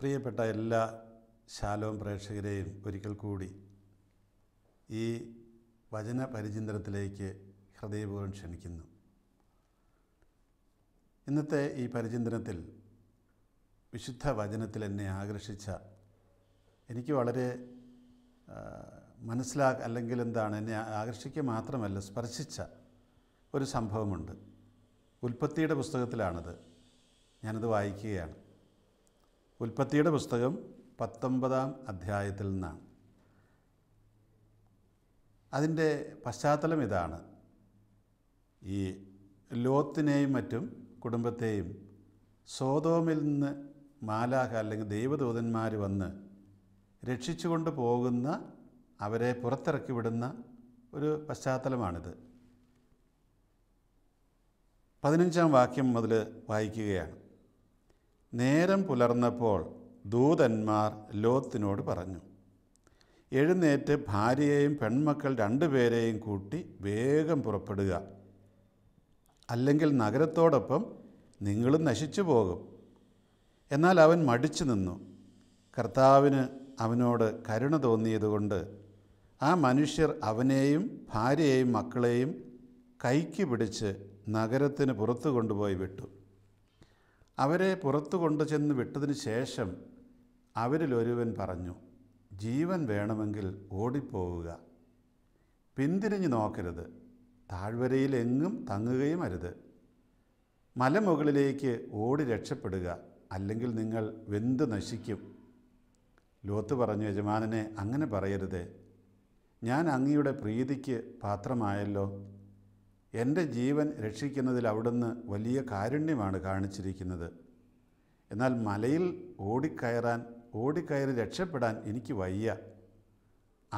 പ്രിയപ്പെട്ട എല്ലാ ശാലോം പ്രേക്ഷകരെയും ഒരിക്കൽ കൂടി ഈ വചന പരിചിന്തനത്തിലേക്ക് ഹൃദയപൂർവം ക്ഷണിക്കുന്നു. ഇന്നത്തെ ഈ പരിചിന്തനത്തിൽ വിശുദ്ധ വചനത്തിൽ എന്നെ ആകർഷിച്ച എനിക്ക് വളരെ മനസ്സിലാ അല്ലെങ്കിൽ എന്താണ് എന്നെ ആകർഷിക്കുക മാത്രമല്ല സ്പർശിച്ച ഒരു സംഭവമുണ്ട്. ഉൽപ്പത്തിയുടെ പുസ്തകത്തിലാണത്. ഞാനത് വായിക്കുകയാണ്. ഉൽപ്പത്തിയുടെ പുസ്തകം പത്തൊമ്പതാം അധ്യായത്തിൽ നിന്നാണ്. അതിന്റെ പശ്ചാത്തലം ഇതാണ്. ഈ ലോത്തിനെയും മറ്റും കുടുംബത്തെയും സോതോമിൽ നിന്ന് മാലാഹ അല്ലെങ്കിൽ ദൈവദൂതന്മാർ വന്ന് രക്ഷിച്ചുകൊണ്ട് പോകുന്ന അവരെ പുറത്തിറക്കി വിടുന്ന ഒരു പശ്ചാത്തലമാണിത്. പതിനഞ്ചാം വാക്യം മുതൽ വായിക്കുകയാണ്. നേരം പുലർന്നപ്പോൾ ദൂതന്മാർ ലോത്തിനോട് പറഞ്ഞു എഴുന്നേറ്റ് ഭാര്യയെയും പെൺമക്കൾ രണ്ടുപേരെയും കൂട്ടി വേഗം പുറപ്പെടുക. അല്ലെങ്കിൽ നഗരത്തോടൊപ്പം നിങ്ങളും നശിച്ചു പോകും. എന്നാൽ അവൻ മടിച്ചു നിന്നു. കർത്താവിന് അവനോട് കരുണ തോന്നിയതുകൊണ്ട് ആ മനുഷ്യർ അവനെയും ഭാര്യയെയും മക്കളെയും കൈക്ക് പിടിച്ച് നഗരത്തിന് പുറത്തു കൊണ്ടുപോയി വിട്ടു. അവരെ പുറത്തു കൊണ്ടുചെന്ന് വിട്ടതിന് ശേഷം അവരിലൊരുവൻ പറഞ്ഞു ജീവൻ വേണമെങ്കിൽ ഓടിപ്പോവുക. പിന്തിരിഞ്ഞു നോക്കരുത്. താഴ്വരയിൽ എങ്ങും തങ്ങുകയും അരുത്. മലമുകളിലേക്ക് ഓടി രക്ഷപ്പെടുക. അല്ലെങ്കിൽ നിങ്ങൾ വെന്ത് നശിക്കും. ലോത്ത് പറഞ്ഞു യജമാനനെ അങ്ങനെ പറയരുത്. ഞാൻ അങ്ങയുടെ പ്രീതിക്ക് പാത്രമായല്ലോ. എന്റെ ജീവൻ രക്ഷിക്കുന്നതിൽ അവിടുന്ന് വലിയ കാരുണ്യമാണ് കാണിച്ചിരിക്കുന്നത്. എന്നാൽ മലയിൽ ഓടിക്കയറാൻ ഓടിക്കയറി രക്ഷപ്പെടാൻ എനിക്ക് വയ്യ.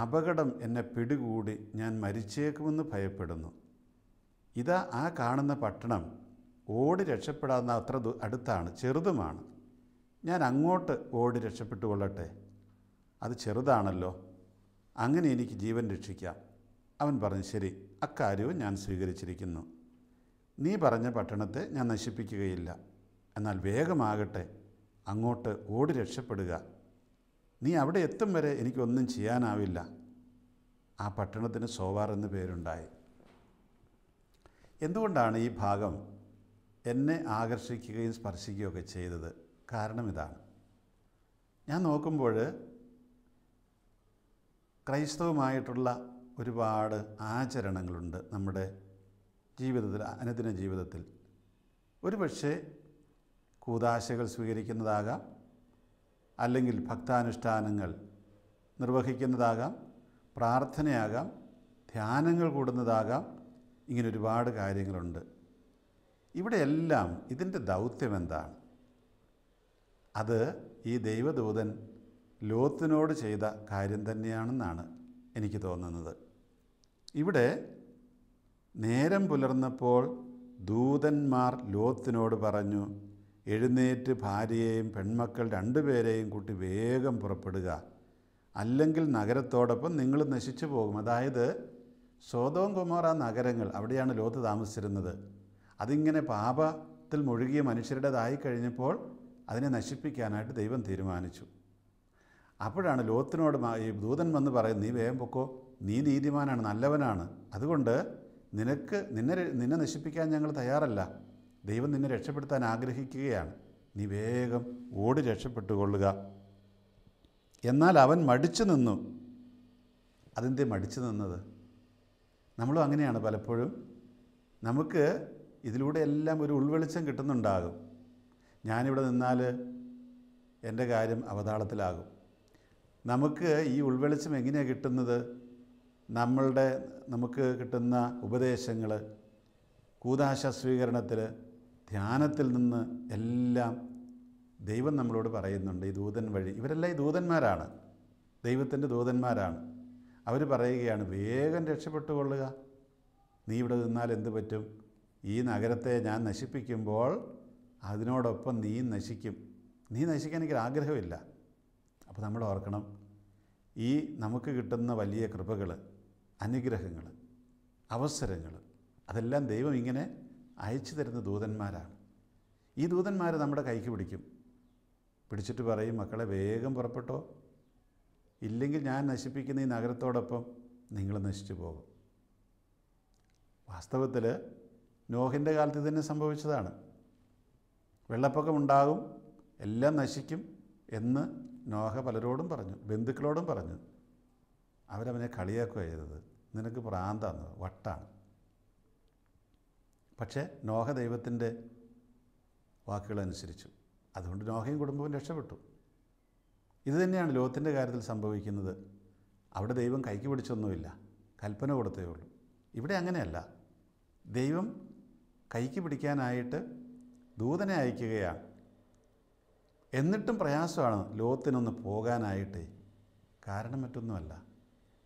അപകടം എന്നെ പിടികൂടി ഞാൻ മരിച്ചേക്കുമെന്ന് ഭയപ്പെടുന്നു. ഇതാ ആ കാണുന്ന പട്ടണം. ഓടി രക്ഷപ്പെടാവുന്ന അത്ര അടുത്താണ് ചെറുതുമാണ്. ഞാൻ അങ്ങോട്ട് ഓടി രക്ഷപ്പെട്ടു കൊള്ളട്ടെ അത് ചെറുതാണല്ലോ. അങ്ങനെ എനിക്ക് ജീവൻ രക്ഷിക്കാം. അവൻ പറഞ്ഞു ശരി അക്കാര്യവും ഞാൻ സ്വീകരിച്ചിരിക്കുന്നു. നീ പറഞ്ഞ പട്ടണത്തെ ഞാൻ നശിപ്പിക്കുകയില്ല. എന്നാൽ വേഗമാകട്ടെ അങ്ങോട്ട് ഓടി രക്ഷപ്പെടുക. നീ അവിടെ എത്തും വരെ എനിക്കൊന്നും ചെയ്യാനാവില്ല. ആ പട്ടണത്തിന് സോവാർ എന്ന് പേരുണ്ടായി. എന്തുകൊണ്ടാണ് ഈ ഭാഗം എന്നെ ആകർഷിക്കുകയും സ്പർശിക്കുകയൊക്കെ ചെയ്തത് കാരണം ഇതാണ്. ഞാൻ നോക്കുമ്പോൾ ക്രൈസ്തവമായിട്ടുള്ള ഒരുപാട് ആചരണങ്ങളുണ്ട് നമ്മുടെ ജീവിതത്തിൽ അനുദിന ജീവിതത്തിൽ. ഒരുപക്ഷെ കൂതാശകൾ സ്വീകരിക്കുന്നതാകാം അല്ലെങ്കിൽ ഭക്താനുഷ്ഠാനങ്ങൾ നിർവഹിക്കുന്നതാകാം പ്രാർത്ഥനയാകാം ധ്യാനങ്ങൾ കൂടുന്നതാകാം ഇങ്ങനെ ഒരുപാട് കാര്യങ്ങളുണ്ട്. ഇവിടെയെല്ലാം ഇതിന്റെ ദൗത്യം എന്താണ്? അത് ഈ ദൈവദൂതൻ ലോത്തിനോട് ചെയ്ത കാര്യം തന്നെയാണെന്നാണ് എനിക്ക് തോന്നുന്നത്. ഇവിടെ നേരം പുലർന്നപ്പോൾ ദൂതന്മാർ ലോത്തിനോട് പറഞ്ഞു എഴുന്നേറ്റ് ഭാര്യയെയും പെൺമക്കൾ രണ്ടുപേരെയും കൂട്ടി വേഗം പുറപ്പെടുക. അല്ലെങ്കിൽ നഗരത്തോടൊപ്പം നിങ്ങൾ നശിച്ചു പോകും. അതായത് സോതോം കുമാർ ആ നഗരങ്ങൾ അവിടെയാണ് ലോത്ത് താമസിച്ചിരുന്നത്. അതിങ്ങനെ പാപത്തിൽ മുഴുകിയ മനുഷ്യരുടേതായി കഴിഞ്ഞപ്പോൾ അതിനെ നശിപ്പിക്കാനായിട്ട് ദൈവം തീരുമാനിച്ചു. അപ്പോഴാണ് ലോത്തിനോട് ഈ ദൂതൻ വന്ന് പറയും നീ വേഗം പൊക്കോ. നീ നീതിമാനാണ് നല്ലവനാണ്. അതുകൊണ്ട് നിനക്ക് നിന്നെ നിന്നെ നശിപ്പിക്കാൻ ഞങ്ങൾ തയ്യാറല്ല. ദൈവം നിന്നെ രക്ഷപ്പെടുത്താൻ ആഗ്രഹിക്കുകയാണ്. നീ വേഗം ഓടി രക്ഷപ്പെട്ടുകൊള്ളുക. എന്നാൽ അവൻ മടിച്ചു നിന്നു. അതെന്തേ മടിച്ചു നിന്നത്? നമ്മളും അങ്ങനെയാണ് പലപ്പോഴും. നമുക്ക് ഇതിലൂടെ എല്ലാം ഒരു ഉൾവെളിച്ചം കിട്ടുന്നുണ്ടാകും. ഞാനിവിടെ നിന്നാൽ എന്റെ കാര്യം അവതാളത്തിലാകും. നമുക്ക് ഈ ഉൾവെളിച്ചം എങ്ങനെയാണ് കിട്ടുന്നത്? നമ്മളുടെ നമുക്ക് കിട്ടുന്ന ഉപദേശങ്ങൾ കൂതാശ സ്വീകരണത്തിൽ ധ്യാനത്തിൽ നിന്ന് എല്ലാം ദൈവം നമ്മളോട് പറയുന്നുണ്ട്. ഈ ദൂതൻ വഴി. ഇവരെല്ലാം ഈ ദൂതന്മാരാണ്. ദൈവത്തിന്റെ ദൂതന്മാരാണ്. അവർ പറയുകയാണ് വേഗം രക്ഷപ്പെട്ടുകൊള്ളുക. നീ ഇവിടെ നിന്നാൽ എന്ത് പറ്റും? ഈ നഗരത്തെ ഞാൻ നശിപ്പിക്കുമ്പോൾ അതിനോടൊപ്പം നീ നശിക്കും. നീ നശിക്കാൻ എനിക്ക് ആഗ്രഹമില്ല. അപ്പോൾ നമ്മൾ ഓർക്കണം ഈ നമുക്ക് കിട്ടുന്ന വലിയ കൃപകൾ അനുഗ്രഹങ്ങൾ അവസരങ്ങൾ അതെല്ലാം ദൈവം ഇങ്ങനെ അയച്ചു തരുന്ന ദൂതന്മാരാണ്. ഈ ദൂതന്മാർ നമ്മുടെ കൈക്ക് പിടിക്കും. പിടിച്ചിട്ട് പറയും മക്കളെ വേഗം പുറപ്പെട്ടോ. ഇല്ലെങ്കിൽ ഞാൻ നശിപ്പിക്കുന്ന ഈ നഗരത്തോടൊപ്പം നിങ്ങൾ നശിച്ചു പോകും. വാസ്തവത്തിൽ നോഹിന്റെ കാലത്ത് തന്നെ സംഭവിച്ചതാണ്. വെള്ളപ്പൊക്കം ഉണ്ടാകും എല്ലാം നശിക്കും എന്ന് നോഹ പലരോടും പറഞ്ഞു ബന്ധുക്കളോടും പറഞ്ഞു. അവരവനെ കളിയാക്കുക ചെയ്തത്. നിനക്ക് പ്രാന്താണ് വട്ടാണ്. പക്ഷേ നോഹ ദൈവത്തിന്റെ വാക്കുകളനുസരിച്ചു. അതുകൊണ്ട് നോഹയും കുടുംബവും രക്ഷപ്പെട്ടു. ഇതുതന്നെയാണ് ലോകത്തിന്റെ കാര്യത്തിൽ സംഭവിക്കുന്നത്. അവിടെ ദൈവം കൈക്ക് പിടിച്ചൊന്നുമില്ല. കൽപ്പന കൊടുത്തേ ഉള്ളൂ. ഇവിടെ അങ്ങനെയല്ല. ദൈവം കൈക്ക് പിടിക്കാനായിട്ട് ദൂതനെ അയക്കുകയാണ്. എന്നിട്ടും പ്രയാസമാണ് ലോകത്തിനൊന്ന് പോകാനായിട്ട്. കാരണം മറ്റൊന്നുമല്ല.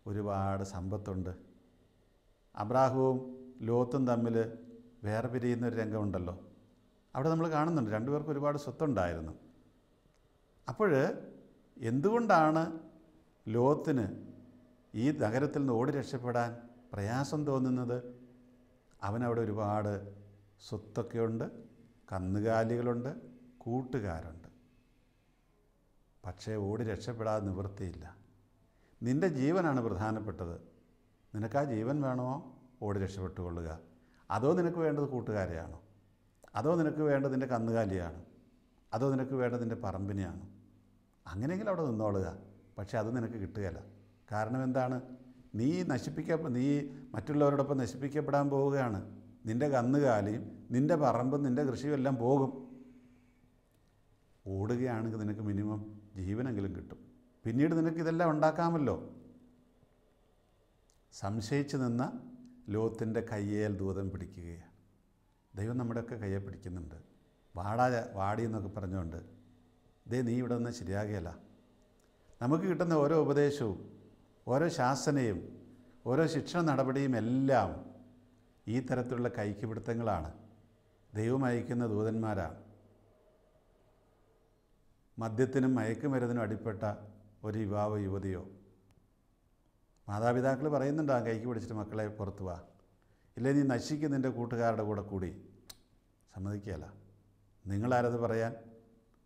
ഒരുപാട് സമ്പത്തുണ്ട്. അബ്രാഹുവും ലോത്തും തമ്മിൽ വേറെ പിരിയുന്ന ഒരു രംഗമുണ്ടല്ലോ. അവിടെ നമ്മൾ കാണുന്നുണ്ട്. രണ്ടുപേർക്കും ഒരുപാട് സ്വത്തുണ്ടായിരുന്നു. അപ്പോൾ എന്തുകൊണ്ടാണ് ലോത്തിന് ഈ നഗരത്തിൽ നിന്ന് ഓടി രക്ഷപ്പെടാൻ പ്രയാസം തോന്നുന്നത്? അവനവിടെ ഒരുപാട് സ്വത്തൊക്കെയുണ്ട് കന്നുകാലികളുണ്ട് കൂട്ടുകാരുണ്ട്. പക്ഷേ ഓടി രക്ഷപ്പെടാതെ നിവൃത്തിയില്ല. നിന്റെ ജീവനാണ് പ്രധാനപ്പെട്ടത്. നിനക്ക് ആ ജീവൻ വേണമോ ഓടി രക്ഷപ്പെട്ടുകൊള്ളുക. അതോ നിനക്ക് വേണ്ടത് കൂട്ടുകാരെയാണോ? അതോ നിനക്ക് വേണ്ടത് നിന്റെ കന്നുകാലിയാണ്? അതോ നിനക്ക് വേണ്ടത് നിന്റെ അങ്ങനെയെങ്കിലും അവിടെ നിന്നോളുക. പക്ഷേ അത് നിനക്ക് കിട്ടുകയില്ല. കാരണം എന്താണ്? നീ നശിപ്പിക്ക നീ മറ്റുള്ളവരോടൊപ്പം നശിപ്പിക്കപ്പെടാൻ പോവുകയാണ്. നിന്റെ കന്നുകാലിയും നിന്റെ പറമ്പും നിന്റെ കൃഷിയും എല്ലാം പോകും. ഓടുകയാണെങ്കിൽ നിനക്ക് മിനിമം ജീവനെങ്കിലും കിട്ടും. പിന്നീട് നിനക്ക് ഇതെല്ലാം ഉണ്ടാക്കാമല്ലോ. സംശയിച്ചു നിന്ന ലോത്തിന്റെ കയ്യേൽ ദൂതം പിടിക്കുകയാണ്. ദൈവം നമ്മുടെയൊക്കെ കയ്യെ പിടിക്കുന്നുണ്ട്. വാടാ വാടി എന്നൊക്കെ പറഞ്ഞുകൊണ്ട് ദേ നീ ഇവിടെ നിന്ന് ശരിയാകുകയല്ല നമുക്ക് കിട്ടുന്ന ഓരോ ഉപദേശവും ഓരോ ശാസനയും ഓരോ ശിക്ഷണ നടപടിയും എല്ലാം ഈ തരത്തിലുള്ള കൈക്ക് പിടുത്തങ്ങളാണ്. ദൈവം അയക്കുന്ന ദൂതന്മാരാണ് മദ്യത്തിനും മയക്കുമരുന്നിനും അടിപ്പെട്ട ഒരു യുവാവോ യുവതിയോ? മാതാപിതാക്കൾ പറയുന്നുണ്ട് ആ കൈക്ക് പിടിച്ചിട്ട് മക്കളെ പുറത്തു വാ. ഇല്ലേ നീ നശിക്കും നിന്റെ കൂട്ടുകാരുടെ കൂടെ കൂടി. സമ്മതിക്കുകയല്ല. നിങ്ങളാരത് പറയാൻ?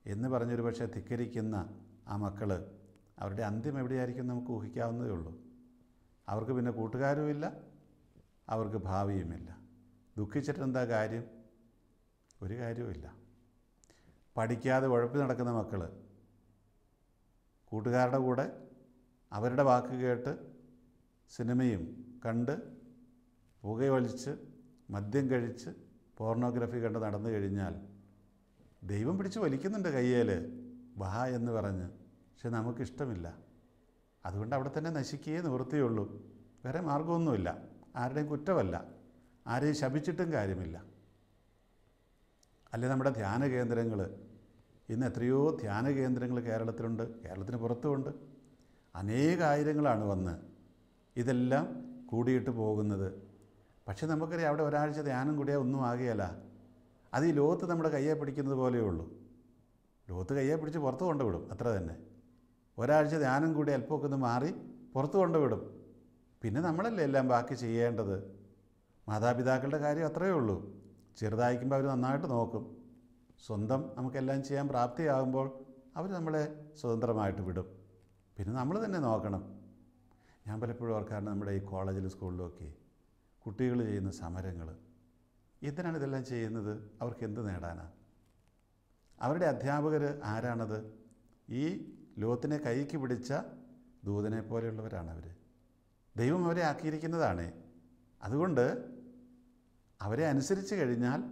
എന്ന് പറഞ്ഞൊരു പക്ഷേ ധിക്കരിക്കുന്ന ആ മക്കൾ അവരുടെ അന്ത്യം എവിടെയായിരിക്കും നമുക്ക് ഊഹിക്കാവുന്നതേ ഉള്ളൂ. അവർക്ക് പിന്നെ കൂട്ടുകാരുമില്ല അവർക്ക് ഭാവിയുമില്ല. ദുഃഖിച്ചിട്ടെന്താ കാര്യം? ഒരു കാര്യവുമില്ല. പഠിക്കാതെ ഉഴപ്പി നടക്കുന്ന മക്കൾ കൂട്ടുകാരുടെ കൂടെ അവരുടെ വാക്ക് കേട്ട് സിനിമയും കണ്ട് പുകയൊലിച്ച് മദ്യം കഴിച്ച് പോർണോഗ്രഫി കണ്ട് നടന്നു കഴിഞ്ഞാൽ ദൈവം പിടിച്ച് വലിക്കുന്നുണ്ട് കയ്യേൽ വാ എന്ന് പറഞ്ഞ്. പക്ഷെ നമുക്കിഷ്ടമില്ല. അതുകൊണ്ട് അവിടെ തന്നെ നശിക്കുകയേ നിവൃത്തിയുള്ളൂ. വേറെ മാർഗമൊന്നുമില്ല ആരുടെയും കുറ്റമല്ല. ആരെയും ശപിച്ചിട്ടും കാര്യമില്ല. അല്ലെ നമ്മുടെ ധ്യാന കേന്ദ്രങ്ങൾ ഇന്ന് എത്രയോ ധ്യാന കേന്ദ്രങ്ങൾ കേരളത്തിലുണ്ട് കേരളത്തിന് പുറത്തുമുണ്ട്. അനേകായിരങ്ങളാണ് വന്ന് ഇതെല്ലാം കൂടിയിട്ട് പോകുന്നത്. പക്ഷേ നമുക്കറിയാം അവിടെ ഒരാഴ്ച ധ്യാനം കൂടിയാൽ ഒന്നും ആകുകയല്ല അത് ഈ ലോകത്ത് നമ്മുടെ കയ്യെ പിടിക്കുന്നത് പോലെയേ ഉള്ളൂ. ലോകത്ത് കയ്യെ പിടിച്ച് പുറത്ത് കൊണ്ടുവിടും അത്ര തന്നെ. ഒരാഴ്ച ധ്യാനം കൂടി അല്പമൊക്കെ ഒന്ന് മാറി പുറത്ത് കൊണ്ടുവിടും. പിന്നെ നമ്മളല്ലേ എല്ലാം ബാക്കി ചെയ്യേണ്ടത്? മാതാപിതാക്കളുടെ കാര്യം അത്രയേ ഉള്ളൂ. ചെറുതായിരിക്കുമ്പോൾ അവർ നന്നായിട്ട് നോക്കും. സ്വന്തം നമുക്കെല്ലാം ചെയ്യാൻ പ്രാപ്തിയാകുമ്പോൾ അവർ നമ്മളെ സ്വതന്ത്രമായിട്ട് വിടും. പിന്നെ നമ്മൾ തന്നെ നോക്കണം. ഞാൻ പലപ്പോഴും ഓർക്കാറുണ്ട് നമ്മുടെ ഈ കോളേജിലും സ്കൂളിലുമൊക്കെ കുട്ടികൾ ചെയ്യുന്ന സമരങ്ങൾ എന്തിനാണ് ഇതെല്ലാം ചെയ്യുന്നത്? അവർക്ക് എന്ത് നേടാനാണ് അവരുടെ അധ്യാപകർ ആരാണത്? ഈ ലോകത്തിനെ കൈക്ക് പിടിച്ച ദൂതനെ പോലെയുള്ളവരാണ് അവർ ദൈവം അവരെ ആക്കിയിരിക്കുന്നതാണ്. അതുകൊണ്ട് അവരെ അനുസരിച്ച് കഴിഞ്ഞാൽ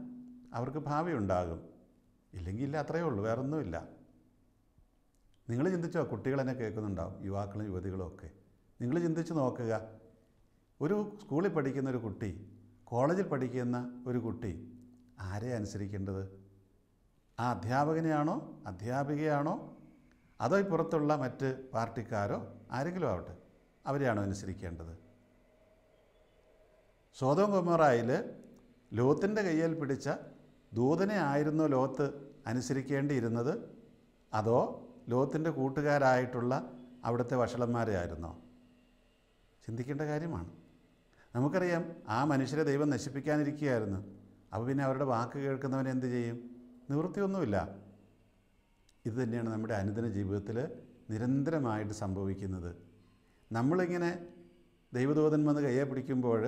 അവർക്ക് ഭാവി ഉണ്ടാകും. ഇല്ലെങ്കിൽ ഇല്ല അത്രയേ ഉള്ളൂ വേറൊന്നുമില്ല. നിങ്ങൾ ചിന്തിച്ചോ കുട്ടികൾ എന്നെ കേൾക്കുന്നുണ്ടാവും യുവാക്കളും യുവതികളും ഒക്കെ. നിങ്ങൾ ചിന്തിച്ച് നോക്കുക ഒരു സ്കൂളിൽ പഠിക്കുന്ന ഒരു കുട്ടി കോളേജിൽ പഠിക്കുന്ന ഒരു കുട്ടി ആരെ അനുസരിക്കേണ്ടത്? ആ അധ്യാപകനെയാണോ അധ്യാപികയാണോ അതോ പുറത്തുള്ള മറ്റ് പാർട്ടിക്കാരോ ആരെങ്കിലും ആവട്ടെ അവരെയാണോ അനുസരിക്കേണ്ടത്? സ്വതം കുമറായിൽ ലോത്തിന്റെ കയ്യിൽ പിടിച്ച ദൂതനെ ആയിരുന്നോ ലോത്ത് അനുസരിക്കേണ്ടിയിരുന്നത്. അതോ ലോത്തിന്റെ കൂട്ടുകാരായിട്ടുള്ള അവിടുത്തെ വഷളന്മാരെ ആയിരുന്നോ? ചിന്തിക്കേണ്ട കാര്യമാണ്. നമുക്കറിയാം ആ മനുഷ്യരെ ദൈവം നശിപ്പിക്കാനിരിക്കുകയായിരുന്നു. അപ്പോൾ പിന്നെ അവരുടെ വാക്ക് കേൾക്കുന്നവൻ എന്ത് ചെയ്യും? നിവൃത്തിയൊന്നുമില്ല. ഇത് തന്നെയാണ് നമ്മുടെ അനുദിന ജീവിതത്തിൽ നിരന്തരമായിട്ട് സംഭവിക്കുന്നത്. നമ്മളിങ്ങനെ ദൈവദൂതൻ വന്ന് കയ്യെ പിടിക്കുമ്പോൾ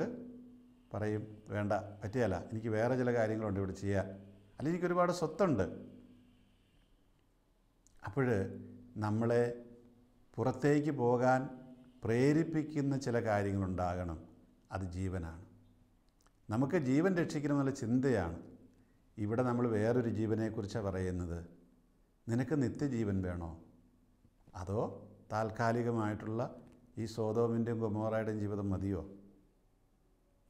പറയും വേണ്ട പറ്റിയല്ല എനിക്ക് വേറെ ചില കാര്യങ്ങളുണ്ട് ഇവിടെ ചെയ്യാൻ. അല്ലെങ്കിൽ എനിക്ക് ഒരുപാട് സ്വത്തുണ്ട്. അപ്പോൾ നമ്മളെ പുറത്തേക്ക് പോകാൻ പ്രേരിപ്പിക്കുന്ന ചില കാര്യങ്ങളുണ്ടാകണം. അത് ജീവനാണ്. നമുക്ക് ജീവൻ രക്ഷിക്കണമെന്നുള്ള ചിന്തയാണ്. ഇവിടെ നമ്മൾ വേറൊരു ജീവനെക്കുറിച്ചാണ് പറയുന്നത്. നിനക്ക് നിത്യജീവൻ വേണോ? അതോ താൽക്കാലികമായിട്ടുള്ള ഈ സോതോമിന്റെയും ഗൊമോറയുടെയും ജീവിതം മതിയോ?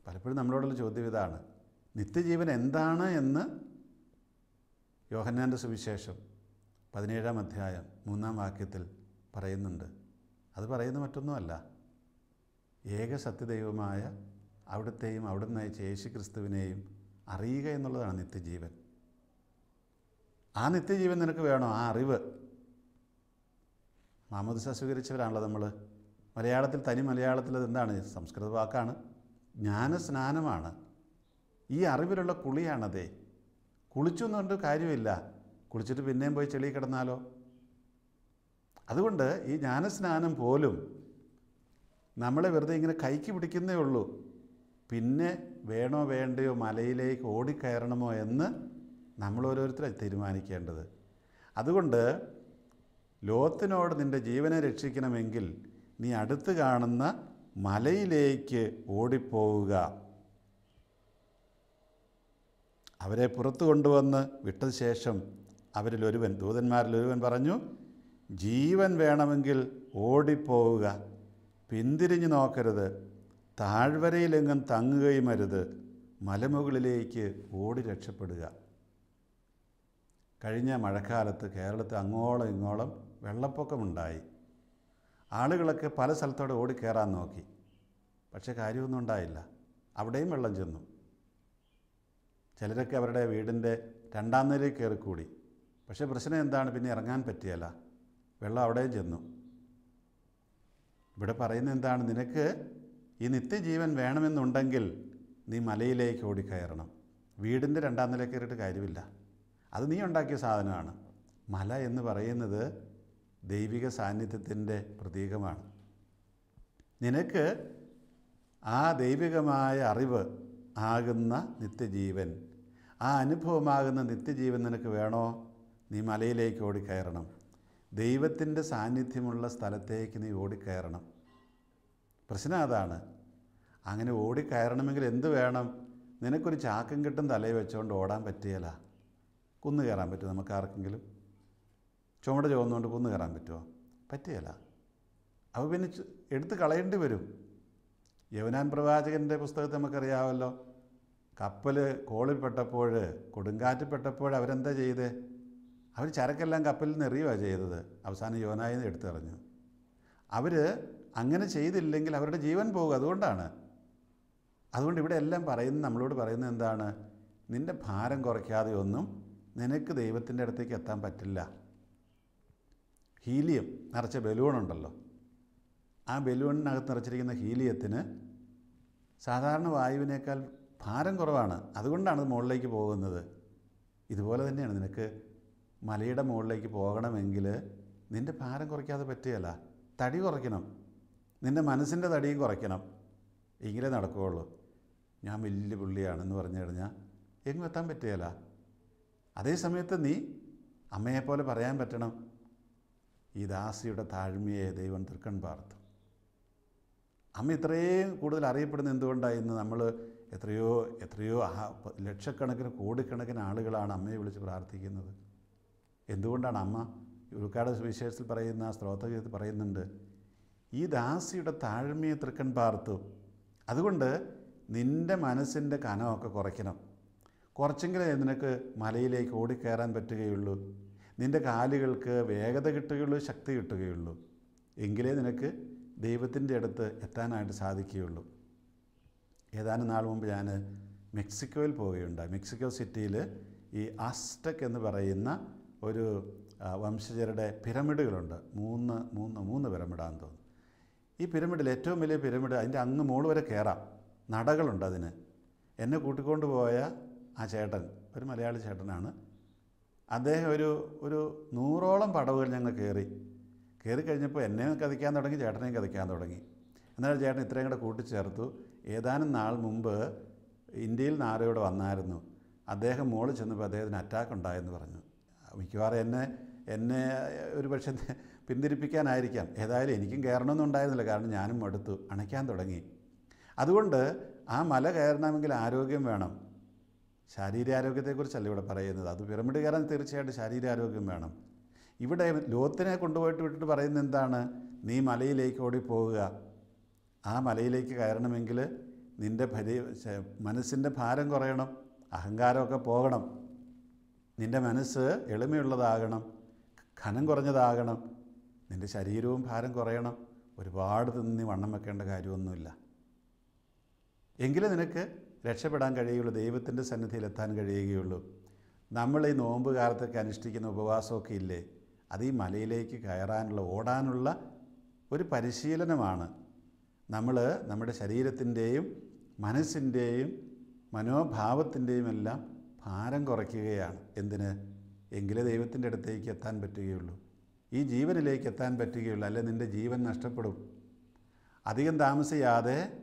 പലപ്പോഴും നമ്മളോടുള്ള ചോദ്യം ഇതാണ് നിത്യജീവൻ എന്താണ് എന്ന് യോഹന്നാന്റെ സുവിശേഷം പതിനേഴാം അധ്യായം മൂന്നാം വാക്യത്തിൽ പറയുന്നുണ്ട്. അത് പറയുന്ന മറ്റൊന്നുമല്ല. ഏക സത്യദൈവമായ അവിടുത്തെയും അവിടുന്ന് അയച്ച യേശു ക്രിസ്തുവിനെയും അറിയുക എന്നുള്ളതാണ് നിത്യജീവൻ. ആ നിത്യജീവൻ നിനക്ക് വേണോ? ആ അറിവ്. മാമോദിസ സ്വീകരിച്ചവരാണല്ലോ നമ്മൾ മലയാളത്തിൽ തനി മലയാളത്തിൽ എന്താണ് സംസ്കൃത വാക്കാണ്. ജ്ഞാനസ്നാനമാണ്. ഈ അറിവിലുള്ള കുളിയാണതേ. കുളിച്ചു എന്നുകൊണ്ട് കാര്യമില്ല. കുളിച്ചിട്ട് പിന്നെയും പോയി ചെളി കിടന്നാലോ? അതുകൊണ്ട് ഈ ജ്ഞാനസ്നാനം പോലും നമ്മളെ വെറുതെ ഇങ്ങനെ കൈക്ക് പിടിക്കുന്നേ ഉള്ളൂ. പിന്നെ വേണോ വേണ്ടയോ മലയിലേക്ക് ഓടിക്കയറണമോ എന്ന് നമ്മൾ ഓരോരുത്തരെ തീരുമാനിക്കേണ്ടത്. അതുകൊണ്ട് ലോകത്തിനോട് നിന്റെ ജീവനെ രക്ഷിക്കണമെങ്കിൽ നീ അടുത്ത് കാണുന്ന മലയിലേക്ക് ഓടിപ്പോവുക. അവരെ പുറത്തു കൊണ്ടുവന്ന് വിട്ട ശേഷം അവരിൽ ദൂതന്മാരിൽ ഒരുവൻ പറഞ്ഞു ജീവൻ വേണമെങ്കിൽ ഓടിപ്പോവുക. പിന്തിരിഞ്ഞു നോക്കരുത്. താഴ്വരയിലെങ്ങും തങ്ങുകയും അരുത് മലമുകളിലേക്ക് ഓടി രക്ഷപ്പെടുക. കഴിഞ്ഞ മഴക്കാലത്ത് കേരളത്തിൽ അങ്ങോളം ഇങ്ങോളം വെള്ളപ്പൊക്കമുണ്ടായി. ആളുകളൊക്കെ പല സ്ഥലത്തോടെ ഓടിക്കയറാൻ നോക്കി. പക്ഷെ കാര്യമൊന്നും ഉണ്ടായില്ല. അവിടെയും വെള്ളം ചെന്നു. ചിലരൊക്കെ അവരുടെ വീടിന്റെ രണ്ടാം നിലയിൽ കയറിക്കൂടി. പക്ഷേ പ്രശ്നം എന്താണ്? പിന്നെ ഇറങ്ങാൻ പറ്റിയല്ല. വെള്ളം അവിടെയും ചെന്നു. ഇവിടെ പറയുന്നത് എന്താണ്? നിനക്ക് ഈ നിത്യജീവൻ വേണമെന്നുണ്ടെങ്കിൽ നീ മലയിലേക്ക് ഓടിക്കയറണം. വീടിന്റെ രണ്ടാം നില കയറിയിട്ട് കാര്യമില്ല. അത് നീ ഉണ്ടാക്കിയ സാധനമാണ്. മല എന്ന് പറയുന്നത് ദൈവിക സാന്നിധ്യത്തിന്റെ പ്രതീകമാണ്. നിനക്ക് ആ ദൈവികമായ അറിവ് ആകുന്ന നിത്യജീവൻ ആ അനുഭവമാകുന്ന നിത്യജീവൻ നിനക്ക് വേണോ? നീ മലയിലേക്ക് ഓടിക്കയറണം. ദൈവത്തിന്റെ സാന്നിധ്യമുള്ള സ്ഥലത്തേക്ക് നീ ഓടിക്കയറണം. പ്രശ്നം അതാണ്. അങ്ങനെ ഓടിക്കയറണമെങ്കിൽ എന്ത് വേണം? നിനക്കൊരു ചാക്കും കിട്ടും തലയിൽ വെച്ചുകൊണ്ട് ഓടാൻ പറ്റിയല്ല. കുന്നു കയറാൻ പറ്റും നമുക്ക് ആർക്കെങ്കിലും ചുമട ചുവന്നുകൊണ്ട് കുന്നു കയറാൻ പറ്റുമോ? പറ്റിയല്ല അപ്പോൾ പിന്നെ എടുത്ത് കളയേണ്ടി വരും. യവനാൻ പ്രവാചകന്റെ പുസ്തകത്തെ നമുക്കറിയാമല്ലോ. കപ്പൽ കോളിൽപ്പെട്ടപ്പോൾ കൊടുങ്കാറ്റിൽപ്പെട്ടപ്പോൾ അവരെന്താ ചെയ്തേ? അവർ ചരക്കെല്ലാം കപ്പലിൽ നിന്ന് എറിയുകയാണ് ചെയ്തത്. അവസാനം എടുത്തു എടുത്തെറിഞ്ഞു അവർ അങ്ങനെ ചെയ്തില്ലെങ്കിൽ അവരുടെ ജീവൻ പോകും അതുകൊണ്ടാണ്. അതുകൊണ്ട് ഇവിടെ എല്ലാം പറയുന്ന നമ്മളോട് പറയുന്നത് എന്താണ്? നിന്റെ ഭാരം കുറയ്ക്കാതെ ഒന്നും നിനക്ക് ദൈവത്തിന്റെ അടുത്തേക്ക് എത്താൻ പറ്റില്ല. ഹീലിയം നിറച്ച ബലൂണുണ്ടല്ലോ. ആ ബലൂണിനകത്ത് നിറച്ചിരിക്കുന്ന ഹീലിയത്തിന് സാധാരണ വായുവിനേക്കാൾ ഭാരം കുറവാണ്. അതുകൊണ്ടാണ് അത് മുകളിലേക്ക് പോകുന്നത്. ഇതുപോലെ തന്നെയാണ്. നിനക്ക് മലയുടെ മുകളിലേക്ക് പോകണമെങ്കിൽ നിന്റെ ഭാരം കുറയ്ക്കാതെ പറ്റുകയല്ല. തടി കുറയ്ക്കണം. നിന്റെ മനസ്സിന്റെ തടിയും കുറയ്ക്കണം. എങ്കിലേ നടക്കുകയുള്ളൂ. ഞാൻ വലിയ പുള്ളിയാണെന്ന് പറഞ്ഞു കഴിഞ്ഞാൽ എങ്ങും എത്താൻ പറ്റുകയില്ല. അതേ സമയത്ത് നീ അമ്മയെപ്പോലെ പറയാൻ പറ്റണം. ഈ ദാസിയുടെ താഴ്മയെ ദൈവം തൃക്കൺ പാർത്തു. അമ്മ ഇത്രയും കൂടുതൽ അറിയപ്പെടുന്ന എന്തുകൊണ്ടാണ് ഇന്ന് നമ്മൾ എത്രയോ എത്രയോ ലക്ഷക്കണക്കിന് കോടിക്കണക്കിന് ആളുകളാണ് അമ്മയെ വിളിച്ച് പ്രാർത്ഥിക്കുന്നത്. എന്തുകൊണ്ടാണ് അമ്മ ഉൾക്കാട് സുവിശേഷത്തിൽ പറയുന്ന സ്ത്രോത്രഗീതത്തിൽ പറയുന്നുണ്ട് ഈ ദാസിയുടെ താഴ്മയെ തൃക്കൺ പാർത്തു. അതുകൊണ്ട് നിന്റെ മനസ്സിന്റെ കനമൊക്കെ കുറയ്ക്കണം. കുറച്ചെങ്കിലേ നിനക്ക് മലയിലേക്ക് ഓടിക്കയറാൻ പറ്റുകയുള്ളൂ. നിന്റെ കാലുകൾക്ക് വേഗത കിട്ടുകയുള്ളൂ ശക്തി കിട്ടുകയുള്ളൂ. എങ്കിലേ നിനക്ക് ദൈവത്തിന്റെ അടുത്ത് എത്താനായിട്ട് സാധിക്കുകയുള്ളൂ. ഏതാനും നാൾ മുമ്പ് ഞാൻ മെക്സിക്കോയിൽ പോവുകയുണ്ടായി. മെക്സിക്കോ സിറ്റിയിൽ ഈ ആസ്റ്റക് എന്ന് പറയുന്ന ഒരു വംശജരുടെ പിരമിഡുകളുണ്ട്. മൂന്ന് മൂന്ന് മൂന്ന് പിരമിഡാന്ന് തോന്നുന്നു. ഈ പിരമിഡിൽ ഏറ്റവും വലിയ പിരമിഡ് അതിന്റെ അങ്ങ് മുകളിൽ വരെ കയറാം. നടകളുണ്ട് അതിന്. എന്നെ കൂട്ടിക്കൊണ്ട് പോയ ആ ചേട്ടൻ ഒരു മലയാളി ചേട്ടനാണ്. അദ്ദേഹം ഒരു ഒരു നൂറോളം പടവുകൾ ഞങ്ങൾ കയറി. കയറി കഴിഞ്ഞപ്പോൾ എന്നെയും കതിക്കാൻ തുടങ്ങി ചേട്ടനെയും കതിക്കാൻ തുടങ്ങി. എന്നാൽ ചേട്ടൻ ഇത്രയും കൂടെ കൂട്ടിച്ചേർത്തു. ഏതാനും നാൾ മുമ്പ് ഇന്ത്യയിൽ ഇവിടെ വന്നായിരുന്നു. അദ്ദേഹം മോളിൽ ചെന്നപ്പോൾ അദ്ദേഹത്തിന് അറ്റാക്ക് ഉണ്ടായെന്ന് പറഞ്ഞു. മിക്കവാറും എന്നെ എന്നെ ഒരു പക്ഷേ പിന്തിരിപ്പിക്കാനായിരിക്കാം. ഏതായാലും എനിക്കും കയറണമെന്നും ഉണ്ടായിരുന്നില്ല. കാരണം ഞാനും മടുത്തു. അണയ്ക്കാൻ തുടങ്ങി. അതുകൊണ്ട് ആ മല കയറണമെങ്കിൽ ആരോഗ്യം വേണം. ശാരീരാരോഗ്യത്തെക്കുറിച്ചല്ല ഇവിടെ പറയുന്നത്. അത് പിരമിഡ് കയറാൻ തീർച്ചയായിട്ടും ശാരീരാരോഗ്യം വേണം. ഇവിടെ ലോത്തിനെ കൊണ്ടുപോയിട്ട് വിട്ടിട്ട് പറയുന്നത് എന്താണ്? നീ മലയിലേക്ക് ഓടിപ്പോവുക. ആ മലയിലേക്ക് കയറണമെങ്കിൽ നിന്റെ ഭരി മനസ്സിന്റെ ഭാരം കുറയണം. അഹങ്കാരമൊക്കെ പോകണം. നിന്റെ മനസ്സ് എളിമയുള്ളതാകണം. ഘനം കുറഞ്ഞതാകണം. നിന്റെ ശരീരവും ഭാരം കുറയണം. ഒരുപാട് തിന്നി വണ്ണം വെക്കേണ്ട കാര്യമൊന്നുമില്ല. എങ്കിലും നിനക്ക് രക്ഷപ്പെടാൻ കഴിയുള്ളൂ ദൈവത്തിന്റെ സന്നിധിയിലെത്താൻ കഴിയുകയുള്ളൂ. നമ്മൾ ഈ നോമ്പ് കാലത്തൊക്കെ അനുഷ്ഠിക്കുന്ന ഉപവാസമൊക്കെ ഇല്ലേ? അത് ഈ മലയിലേക്ക് കയറാനുള്ള ഓടാനുള്ള ഒരു പരിശീലനമാണ്. നമ്മൾ നമ്മുടെ ശരീരത്തിന്റെയും മനസ്സിന്റെയും മനോഭാവത്തിന്റെയും എല്ലാം ഭാരം കുറയ്ക്കുകയാണ്. എന്തിന്? എങ്കിലേ ദൈവത്തിന്റെ അടുത്തേക്ക് എത്താൻ പറ്റുകയുള്ളൂ. ഈ ജീവനിലേക്ക് എത്താൻ പറ്റുകയുള്ളൂ. അല്ലെ നിന്റെ ജീവൻ നഷ്ടപ്പെടും. അധികം താമസിയാതെ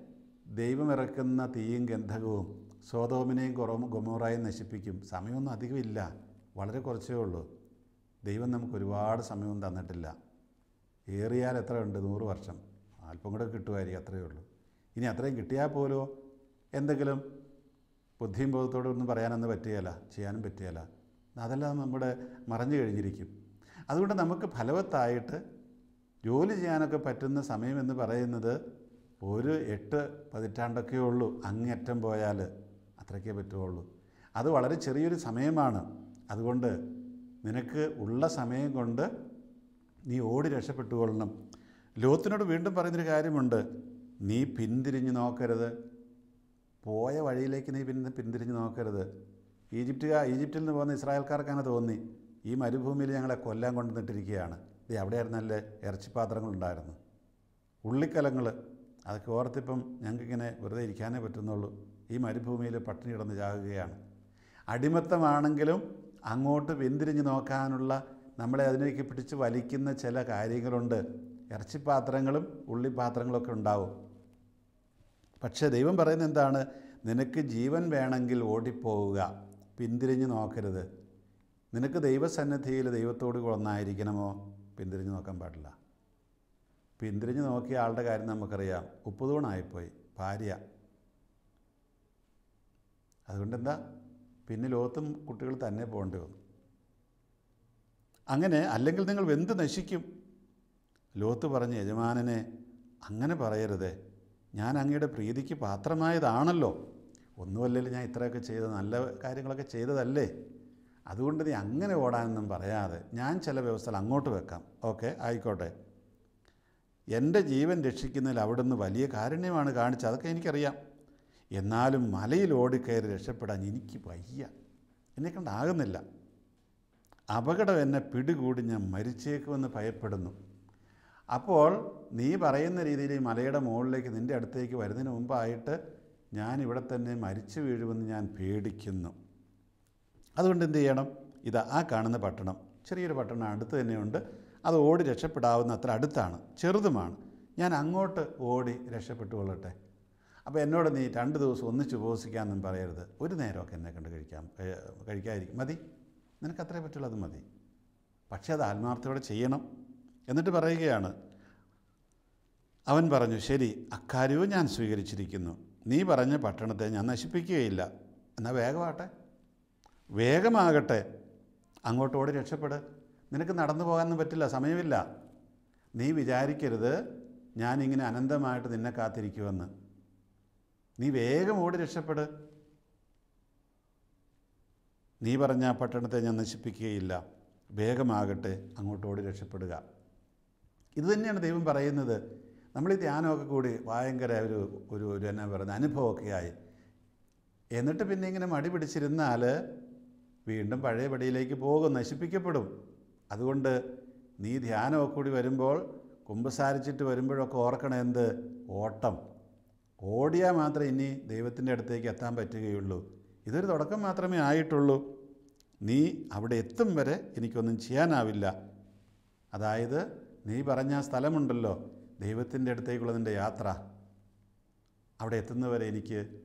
ദൈവം ഇറക്കുന്ന തീയും ഗന്ധകവും സ്വതോമിനെയും കുറവും ഗൊമോറായും നശിപ്പിക്കും. സമയമൊന്നും അധികമില്ല. വളരെ കുറച്ചേ ഉള്ളൂ. ദൈവം നമുക്ക് ഒരുപാട് സമയവും തന്നിട്ടില്ല. ഏറിയാൽ എത്ര ഉണ്ട്? നൂറ് വർഷം. അല്പം കൂടെ കിട്ടുമായിരിക്കും അത്രയേ ഉള്ളൂ. ഇനി അത്രയും കിട്ടിയാൽ പോലോ എന്തെങ്കിലും ബുദ്ധിയും ബോധത്തോടെ ഒന്നും പറയാനൊന്നും പറ്റുകയില്ല. ചെയ്യാനും പറ്റുകയില്ല. അതെല്ലാം നമ്മുടെ മറഞ്ഞു കഴിഞ്ഞിരിക്കും. അതുകൊണ്ട് നമുക്ക് ഫലവത്തായിട്ട് ജോലി ചെയ്യാനൊക്കെ പറ്റുന്ന സമയമെന്ന് പറയുന്നത് ഒരു എട്ട് പതിറ്റാണ്ടൊക്കെ ഉള്ളൂ അങ്ങേറ്റം പോയാൽ അത്രയ്ക്കേ പറ്റുകയുള്ളൂ. അത് വളരെ ചെറിയൊരു സമയമാണ്. അതുകൊണ്ട് നിനക്ക് ഉള്ള സമയം കൊണ്ട് നീ ഓടി രക്ഷപ്പെട്ടുകൊള്ളണം. ലോത്തിനോട് വീണ്ടും പറയുന്നൊരു കാര്യമുണ്ട്. നീ പിന്തിരിഞ്ഞ് നോക്കരുത്. പോയ വഴിയിലേക്ക് നീ പിന്നെ പിന്തിരിഞ്ഞ് നോക്കരുത്. ഈജിപ്റ്റുകാർ ഈജിപ്തിൽ നിന്ന് പോകുന്ന ഇസ്രായേൽക്കാർക്കാണ് തോന്നി. ഈ മരുഭൂമിയിൽ ഞങ്ങളെ കൊല്ലാൻ കൊണ്ടുവന്നിട്ടിരിക്കുകയാണ്. ഇത് അവിടെയായിരുന്നല്ലേ ഇറച്ചിപ്പാത്രങ്ങളുണ്ടായിരുന്നു ഉള്ളിക്കലങ്ങൾ അതൊക്കെ ഓർത്തിപ്പം ഞങ്ങൾക്കിങ്ങനെ വെറുതെ ഇരിക്കാനേ പറ്റുന്നുള്ളൂ. ഈ മരുഭൂമിയിൽ പട്ടിണി കിടന്ന് ചാകുകയാണ്. അടിമത്തമാണെങ്കിലും അങ്ങോട്ട് പിന്തിരിഞ്ഞ് നോക്കാനുള്ള നമ്മളെ അതിലേക്ക് പിടിച്ച് വലിക്കുന്ന ചില കാര്യങ്ങളുണ്ട്. ഇറച്ചിപ്പാത്രങ്ങളും ഉള്ളിപ്പാത്രങ്ങളൊക്കെ ഉണ്ടാവും. പക്ഷേ ദൈവം പറയുന്നത് എന്താണ്? നിനക്ക് ജീവൻ വേണമെങ്കിൽ ഓടിപ്പോവുക. പിന്തിരിഞ്ഞ് നോക്കരുത്. നിനക്ക് ദൈവസന്നിധിയിൽ ദൈവത്തോട് ഒന്നായിരിക്കണമോ? പിന്തിരിഞ്ഞ് നോക്കാൻ പാടില്ല. പിന്തിരിഞ്ഞ് നോക്കിയ ആളുടെ കാര്യം നമുക്കറിയാം. ഉപ്പുതൂണായിപ്പോയി ഭാര്യ. അതുകൊണ്ട് എന്താ പിന്നെ ലോകത്തും കുട്ടികൾ തന്നെ പോകേണ്ടി വന്നു. അങ്ങനെ അല്ലെങ്കിൽ നിങ്ങൾ വെന്ത് നശിക്കും? ലോത്ത് പറഞ്ഞ് യജമാനനെ അങ്ങനെ പറയരുതേ. ഞാൻ അങ്ങയുടെ പ്രീതിക്ക് പാത്രമായതാണല്ലോ. ഒന്നുമല്ലല്ലോ ഞാൻ ഇത്രയൊക്കെ ചെയ്ത നല്ല കാര്യങ്ങളൊക്കെ ചെയ്തതല്ലേ. അതുകൊണ്ട് നീ അങ്ങനെ ഓടാനൊന്നും പറയാതെ ഞാൻ ചില വ്യവസ്ഥകൾ അങ്ങോട്ട് വെക്കാം. ഓക്കെ? ആയിക്കോട്ടെ. എന്റെ ജീവൻ രക്ഷിക്കുന്നതിൽ അവിടുന്ന് വലിയ കാരുണ്യമാണ് കാണിച്ചത്. അതൊക്കെ എനിക്കറിയാം. എന്നാലും മലയിൽ ഓടിക്കയറി രക്ഷപ്പെടാൻ എനിക്ക് വയ്യ. എന്നെ കണ്ടാകുന്നില്ല അപകടം എന്നെ പിടികൂടി ഞാൻ മരിച്ചേക്കുമെന്ന് ഭയപ്പെടുന്നു. അപ്പോൾ നീ പറയുന്ന രീതിയിൽ ഈ മലയുടെ മുകളിലേക്ക് നിന്റെ അടുത്തേക്ക് വരുന്നതിന് മുമ്പായിട്ട് ഞാൻ ഇവിടെ തന്നെ മരിച്ചു വീഴുമെന്ന് ഞാൻ പേടിക്കുന്നു. അതുകൊണ്ട് എന്ത് ചെയ്യണം? ഇത് ആ കാണുന്ന പട്ടണം. ചെറിയൊരു പട്ടണം അടുത്ത് തന്നെയുണ്ട്. അത് ഓടി രക്ഷപ്പെടാവുന്ന അത്ര അടുത്താണ് ചെറുതുമാണ്. ഞാൻ അങ്ങോട്ട് ഓടി രക്ഷപ്പെട്ടു കൊള്ളട്ടെ അപ്പോൾ എന്നോട് നീ രണ്ട് ദിവസം ഒന്നിച്ച് ഉപവസിക്കാമെന്നും പറയരുത്. ഒരു നേരമൊക്കെ എന്നെ കണ്ട് കഴിക്കാം കഴിക്കാതിരിക്കും. മതി. നിനക്ക് അത്രേ പറ്റുള്ളൂ അത് മതി. പക്ഷേ അത് ആത്മാർത്ഥയോടെ ചെയ്യണം എന്നിട്ട് പറയുകയാണ്. അവൻ പറഞ്ഞു ശരി അക്കാര്യവും ഞാൻ സ്വീകരിച്ചിരിക്കുന്നു. നീ പറഞ്ഞ പട്ടണത്തെ ഞാൻ നശിപ്പിക്കുകയില്ല. എന്നാൽ വേഗമാകട്ടെ. വേഗമാകട്ടെ. അങ്ങോട്ട് രക്ഷപ്പെടുക രക്ഷപ്പെട്. നിനക്ക് നടന്നു പോകാനൊന്നും പറ്റില്ല സമയമില്ല. നീ വിചാരിക്കരുത് ഞാനിങ്ങനെ അനന്തമായിട്ട് നിന്നെ കാത്തിരിക്കുമെന്ന്. നീ വേഗം ഓടി രക്ഷപ്പെട്. നീ പറഞ്ഞ പട്ടണത്തെ ഞാൻ നശിപ്പിക്കുകയില്ല. വേഗമാകട്ടെ അങ്ങോട്ട് ഓടി രക്ഷപ്പെടുക. ഇത് തന്നെയാണ് ദൈവം പറയുന്നത്. നമ്മൾ ഈ ധ്യാനമൊക്കെ കൂടി ഭയങ്കര ഒരു ഒരു ഒരു എന്നാ പറയുന്നത് അനുഭവമൊക്കെ ആയി. എന്നിട്ട് പിന്നെ ഇങ്ങനെ മടി പിടിച്ചിരുന്നാൽ വീണ്ടും പഴയ പടിയിലേക്ക് പോകും നശിപ്പിക്കപ്പെടും. അതുകൊണ്ട് നീ ധ്യാനമൊക്കെ കൂടി വരുമ്പോൾ കുമ്പസാരിച്ചിട്ട് വരുമ്പോഴൊക്കെ ഓർക്കണം എന്ത്? ഓട്ടം. ഓടിയാൽ മാത്രമേ ഇനി ദൈവത്തിന്റെ അടുത്തേക്ക് എത്താൻ പറ്റുകയുള്ളൂ. ഇതൊരു തുടക്കം മാത്രമേ ആയിട്ടുള്ളൂ. നീ അവിടെ എത്തും വരെ എനിക്കൊന്നും ചെയ്യാനാവില്ല. അതായത് നീ പറഞ്ഞ സ്ഥലമുണ്ടല്ലോ ദൈവത്തിന്റെ അടുത്തേക്കുള്ള നിന്റെ യാത്ര. അവിടെ എത്തുന്നവരെ എനിക്ക്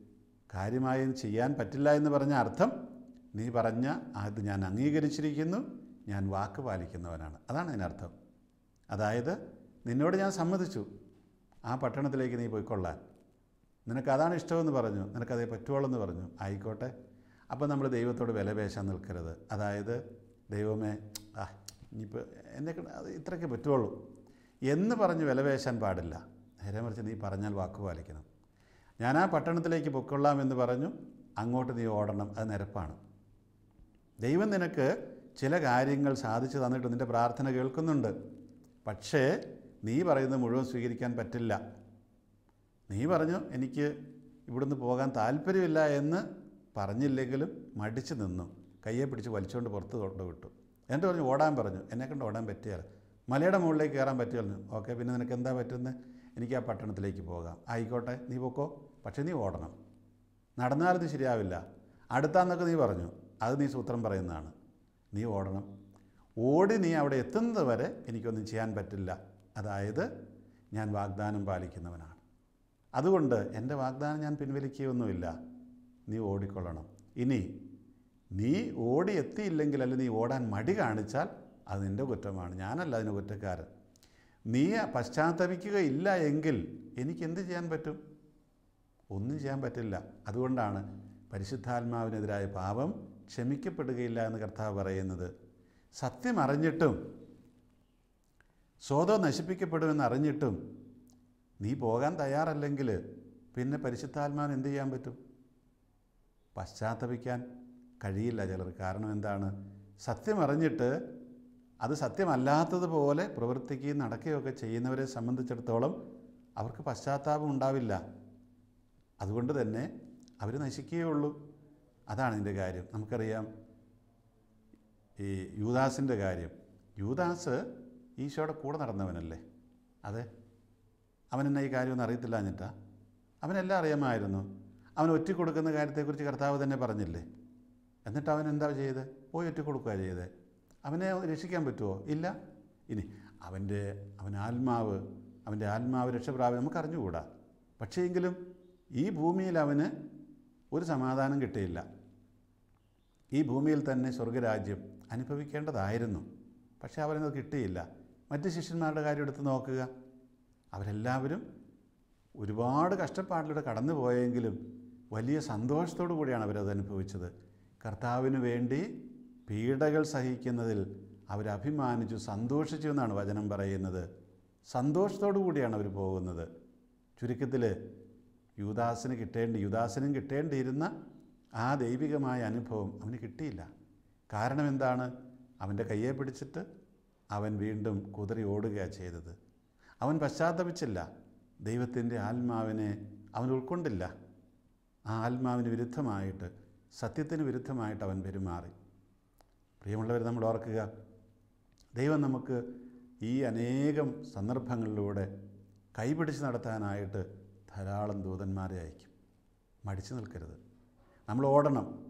കാര്യമായും ചെയ്യാൻ പറ്റില്ല എന്ന് പറഞ്ഞ അർത്ഥം നീ പറഞ്ഞ അത് ഞാൻ അംഗീകരിച്ചിരിക്കുന്നു. ഞാൻ വാക്ക് പാലിക്കുന്നവനാണ്. അതാണ് അതിനർത്ഥം അതായത് നിന്നോട് ഞാൻ സമ്മതിച്ചു. ആ പട്ടണത്തിലേക്ക് നീ പോയിക്കൊള്ളാൻ. നിനക്ക് അതാണ് ഇഷ്ടമെന്ന് പറഞ്ഞു. നിനക്കതേ പറ്റുള്ളൂ എന്ന് പറഞ്ഞു. ആയിക്കോട്ടെ. അപ്പോൾ നമ്മൾ ദൈവത്തോട് വില പേശാൻ നിൽക്കരുത്. അതായത് ദൈവമേ ആ ഇനിയിപ്പോൾ എന്നെ അത് ഇത്രയ്ക്ക് പറ്റുള്ളൂ എന്ന് പറഞ്ഞ് വില പേശാൻ പാടില്ല. നേരെ മറിച്ച് നീ പറഞ്ഞാൽ വാക്ക് പാലിക്കണം. ഞാൻ ആ പട്ടണത്തിലേക്ക് പൊക്കൊള്ളാം എന്ന് പറഞ്ഞു. അങ്ങോട്ട് നീ ഓടണം. അത് നിരപ്പാണ്. ദൈവം നിനക്ക് ചില കാര്യങ്ങൾ സാധിച്ചു തന്നിട്ട് നിന്റെ പ്രാർത്ഥന കേൾക്കുന്നുണ്ട്. പക്ഷേ നീ പറയുന്നത് മുഴുവൻ സ്വീകരിക്കാൻ പറ്റില്ല. നീ പറഞ്ഞു എനിക്ക് ഇവിടുന്ന് പോകാൻ താല്പര്യമില്ല എന്ന് പറഞ്ഞില്ലെങ്കിലും മടിച്ചു നിന്നു. കയ്യെ പിടിച്ച് വലിച്ചുകൊണ്ട് പുറത്ത് കൊണ്ട് വിട്ടു. എന്നിട്ട് പറഞ്ഞു ഓടാൻ പറഞ്ഞു. എന്നെ കണ്ട് ഓടാൻ പറ്റിയാൽ മലയുടെ മുകളിലേക്ക് കയറാൻ പറ്റുമല്ലോ ഓക്കെ പിന്നെ നിനക്ക് എന്താ പറ്റുന്നത് എനിക്ക് ആ പട്ടണത്തിലേക്ക് പോകാം. ആയിക്കോട്ടെ നീ പൊക്കോ. പക്ഷേ നീ ഓടണം. നടന്നാലത് ശരിയാവില്ല. അടുത്താന്നൊക്കെ നീ പറഞ്ഞു. അത് നീ സൂത്രം പറയുന്നതാണ്. നീ ഓടണം. ഓടി നീ അവിടെ എത്തുന്നത് വരെ എനിക്കൊന്നും ചെയ്യാൻ പറ്റില്ല. അതായത് ഞാൻ വാഗ്ദാനം പാലിക്കുന്നവനാണ്. അതുകൊണ്ട് എന്റെ വാഗ്ദാനം ഞാൻ പിൻവലിക്കുകയൊന്നുമില്ല. നീ ഓടിക്കൊള്ളണം. ഇനി നീ ഓടി എത്തിയില്ലെങ്കിൽ അല്ലെങ്കിൽ നീ ഓടാൻ മടി കാണിച്ചാൽ അത് നിന്റെ കുറ്റമാണ്. ഞാനല്ല അതിന്റെ കുറ്റക്കാരൻ. നീ പശ്ചാത്തപിക്കുകയില്ല എങ്കിൽ എനിക്ക് എന്ത് ചെയ്യാൻ പറ്റും? ഒന്നും ചെയ്യാൻ പറ്റില്ല. അതുകൊണ്ടാണ് പരിശുദ്ധാത്മാവിനെതിരായ പാപം ക്ഷമിക്കപ്പെടുകയില്ല എന്ന് കർത്താവ് പറയുന്നത് സത്യം അറിഞ്ഞിട്ടും സ്വതം നശിപ്പിക്കപ്പെടുമെന്ന് അറിഞ്ഞിട്ടും നീ പോകാൻ തയ്യാറല്ലെങ്കിൽ പിന്നെ പരിശുദ്ധാത്മാവിന് എന്ത് ചെയ്യാൻ പറ്റും? പശ്ചാത്തപിക്കാൻ കഴിയില്ല ചിലർ. കാരണം എന്താണ്? സത്യം അറിഞ്ഞിട്ട് അത് സത്യമല്ലാത്തതുപോലെ പ്രവർത്തിക്കുകയും നടക്കുകയൊക്കെ ചെയ്യുന്നവരെ സംബന്ധിച്ചിടത്തോളം അവർക്ക് പശ്ചാത്താപം ഉണ്ടാവില്ല. അതുകൊണ്ട് തന്നെ അവർ നശിക്കുകയുള്ളൂ അതാണ് ഇതിന്റെ കാര്യം. നമുക്കറിയാം ഈ യൂദാസിന്റെ കാര്യം. യൂദാസ് ഈശോയുടെ കൂടെ നടന്നവനല്ലേ? അതെ. അവനെന്നെ ഈ കാര്യമൊന്നും അറിയത്തില്ല എന്നിട്ടാ? അവനെല്ലാം അറിയാമായിരുന്നു. അവൻ ഒറ്റ കൊടുക്കുന്ന കാര്യത്തെക്കുറിച്ച് കർത്താവ് തന്നെ പറഞ്ഞില്ലേ? എന്നിട്ട് അവൻ എന്താ ചെയ്ത് പോയി ഒറ്റ കൊടുക്കുക ചെയ്തത്. അവനെ രക്ഷിക്കാൻ പറ്റുമോ ഇല്ല. ഇനി അവന്റെ അവൻ ആത്മാവ് അവന്റെ ആത്മാവ് രക്ഷപ്രാപം നമുക്ക് അറിഞ്ഞുകൂടാ പക്ഷേ എങ്കിലും ഈ ഭൂമിയിൽ അവന് ഒരു സമാധാനം കിട്ടിയില്ല. ഈ ഭൂമിയിൽ തന്നെ സ്വർഗരാജ്യം അനുഭവിക്കേണ്ടതായിരുന്നു. പക്ഷേ അവരത് കിട്ടിയില്ല. മറ്റ് ശിഷ്യന്മാരുടെ കാര്യം എടുത്ത് നോക്കുക. അവരെല്ലാവരും ഒരുപാട് കഷ്ടപ്പാടിലൂടെ കടന്നു പോയെങ്കിലും വലിയ സന്തോഷത്തോടു കൂടിയാണ് അവരത് അനുഭവിച്ചത്. കർത്താവിന് വേണ്ടി പീഡകൾ സഹിക്കുന്നതിൽ അവരഭിമാനിച്ചു സന്തോഷിച്ചു എന്നാണ് വചനം പറയുന്നത്. സന്തോഷത്തോടു കൂടിയാണ് അവർ പോകുന്നത്. ചുരുക്കത്തിൽ യുദാസിന് കിട്ടേണ്ടി യുദാസിനും കിട്ടേണ്ടിയിരുന്ന ആ ദൈവികമായ അനുഭവം അവന് കിട്ടിയില്ല. കാരണം എന്താണ്? അവന്റെ കയ്യെ പിടിച്ചിട്ട് അവൻ വീണ്ടും കുതിറി ഓടുകയാണ് ചെയ്തത്. അവൻ പശ്ചാത്തപിച്ചില്ല. ദൈവത്തിന്റെ ആത്മാവിനെ അവൻ ഉൾക്കൊണ്ടില്ല. ആ ആത്മാവിന് വിരുദ്ധമായിട്ട് സത്യത്തിന് വിരുദ്ധമായിട്ട് അവൻ പെരുമാറി. പ്രിയമുള്ളവർ നമ്മൾ ഓർക്കുക ദൈവം നമുക്ക് ഈ അനേകം സന്ദർഭങ്ങളിലൂടെ കൈപിടിച്ച് നടത്താനായിട്ട് ധാരാളം ദൂതന്മാരെ അയക്കും. മടിച്ചു നിൽക്കരുത്. നമ്മൾ ഓടണം.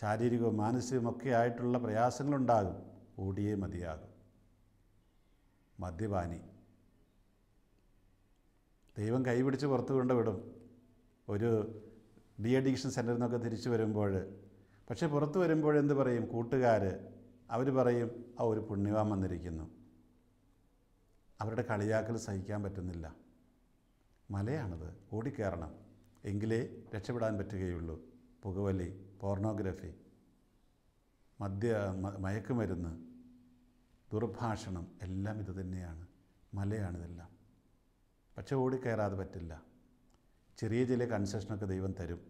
ശാരീരികവും മാനസികവും ഒക്കെ ആയിട്ടുള്ള പ്രയാസങ്ങളുണ്ടാകും. ഓടിയേ മതിയാകും. മദ്യപാനി. ദൈവം കൈപിടിച്ച് പുറത്തു കൊണ്ടുവിടും ഒരു ഡി അഡിക്ഷൻ സെന്ററിൽ നിന്നൊക്കെ തിരിച്ചു വരുമ്പോൾ. പക്ഷേ പുറത്തു വരുമ്പോൾ എന്ത് പറയും? കൂട്ടുകാർ അവർ പറയും ആ ഒരു പുണ്യവാൻ വന്നിരിക്കുന്നു. അവരുടെ കളിയാക്കൽ സഹിക്കാൻ പറ്റുന്നില്ല. മലയാണത്. ഓടിക്കയറണം. എങ്കിലേ രക്ഷപ്പെടാൻ പറ്റുകയുള്ളൂ. പുകവലി പോർണോഗ്രഫി മദ്യ മയക്കുമരുന്ന് ദുർഭാഷണം എല്ലാം ഇത് തന്നെയാണ്. മലയാണിതെല്ലാം പക്ഷെ ഓടിക്കയറാതെ പറ്റില്ല. ചെറിയ ചില കൺസെഷനൊക്കെ ദൈവം തരും.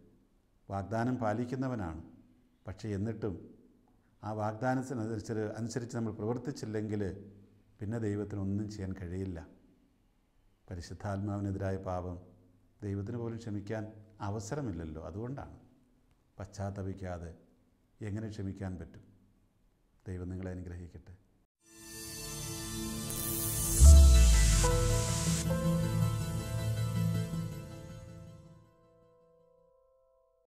വാഗ്ദാനം പാലിക്കുന്നവനാണ്. പക്ഷേ എന്നിട്ടും ആ വാഗ്ദാനത്തിനനുസരിച്ച് അനുസരിച്ച് നമ്മൾ പ്രവർത്തിച്ചില്ലെങ്കിൽ പിന്നെ ദൈവത്തിന് ഒന്നും ചെയ്യാൻ കഴിയില്ല. പരിശുദ്ധാത്മാവിനെതിരായ പാപം ദൈവത്തിന് പോലും ക്ഷമിക്കാൻ അവസരമില്ലല്ലോ. അതുകൊണ്ടാണ്. പശ്ചാത്തപിക്കാതെ എങ്ങനെ ക്ഷമിക്കാൻ പറ്റും? ദൈവം നിങ്ങളെ അനുഗ്രഹിക്കട്ടെ.